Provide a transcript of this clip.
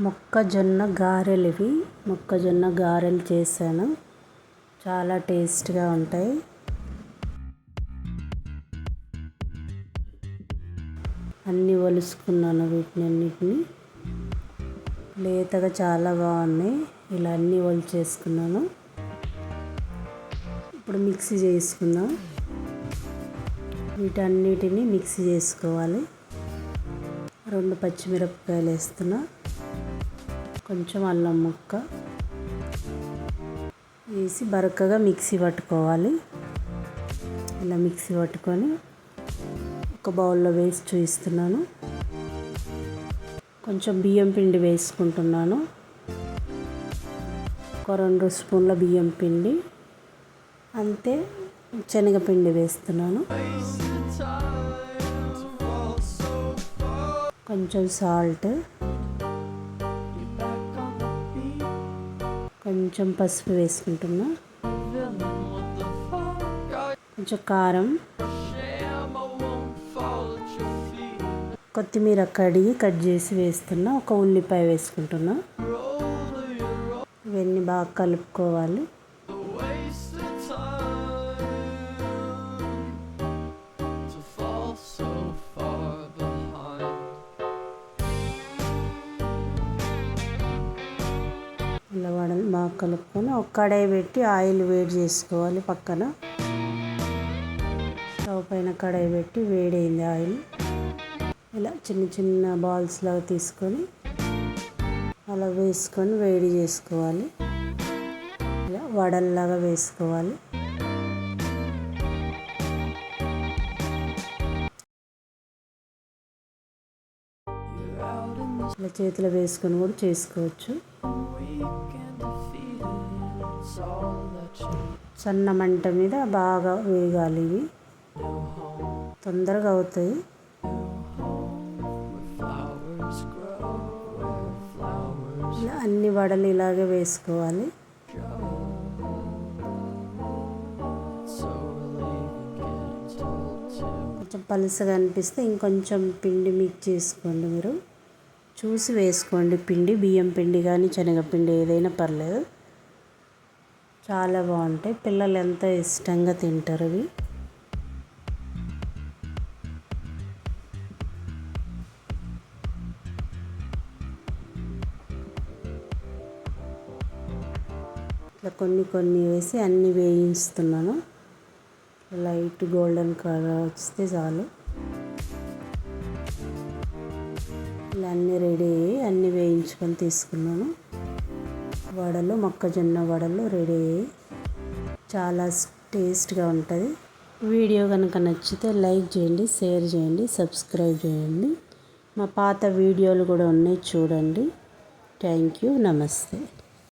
మొక్కజొన్న గారెలు ఇవి మొక్కజొన్న గారెలు చేశాను. చాలా టేస్ట్గా ఉంటాయి. అన్నీ ఒలుసుకున్నాను వీటిని అన్నిటిని లేతగా చాలా బాగున్నాయి. ఇలా అన్నీ ఒలిచేసుకున్నాను. ఇప్పుడు మిక్సీ చేసుకుందాం. వీటన్నిటిని మిక్సీ చేసుకోవాలి. రెండు పచ్చిమిరపకాయలు వేస్తున్నాను కొంచెం అల్లం ముక్క వేసి బరకగా మిక్సీ పట్టుకోవాలి. ఇలా మిక్సీ పట్టుకొని ఒక బౌల్లో వేసి చూపిస్తున్నాను. కొంచెం బియ్యం పిండి వేసుకుంటున్నాను. ఒక రెండు స్పూన్ల బియ్యం పిండి. అంతే శనగపిండి వేస్తున్నాను. కొంచెం సాల్ట్ కొంచెం పసుపు వేసుకుంటున్నా. కొంచెం కారం. కొత్తిమీర కడిగి కట్ చేసి వేస్తున్నా. ఒక ఉల్లిపాయ వేసుకుంటున్నా. ఇవన్నీ బాగా కలుపుకోవాలి. ఇలా బాగా కలుపుకొని ఒక కడాయి పెట్టి ఆయిల్ వేడి చేసుకోవాలి పక్కన. స్టవ్ పైన కడాయి పెట్టి వేడైంది ఆయిల్. ఇలా చిన్న చిన్న బాల్స్ లాగా తీసుకొని అలా వేసుకొని వేడి చేసుకోవాలి. ఇలా వడల్లాగా వేసుకోవాలి. ఇలా చేతిలో వేసుకొని కూడా చేసుకోవచ్చు. సన్న మంట మీద బాగా వేగాలి ఇవి. తొందరగా అవుతాయి. అన్ని వడలు ఇలాగే వేసుకోవాలి. కొంచెం పలుసగా అనిపిస్తే ఇంకొంచెం పిండి మిక్స్ చేసుకోండి మీరు. చూసి వేసుకోండి. పిండి బియ్యం పిండి కానీ శనగపిండి ఏదైనా పర్లేదు. చాలా బాగుంటాయి. పిల్లలు ఎంత ఇష్టంగా తింటారు అవి. ఇట్లా కొన్ని కొన్ని వేసి అన్నీ వేయిస్తున్నాను లైట్ గోల్డెన్ కలర్ వస్తే చాలు. అన్నీ రెడీ అయ్యి అన్నీ వేయించుకొని తీసుకున్నాను. వడలు మొక్కజొన్న వడలు రెడీ అయ్యి చాలా టేస్ట్గా ఉంటుంది. వీడియో కనుక నచ్చితే లైక్ చేయండి షేర్ చేయండి సబ్స్క్రైబ్ చేయండి. మా పాత వీడియోలు కూడా ఉన్నాయి చూడండి. Thank you. నమస్తే.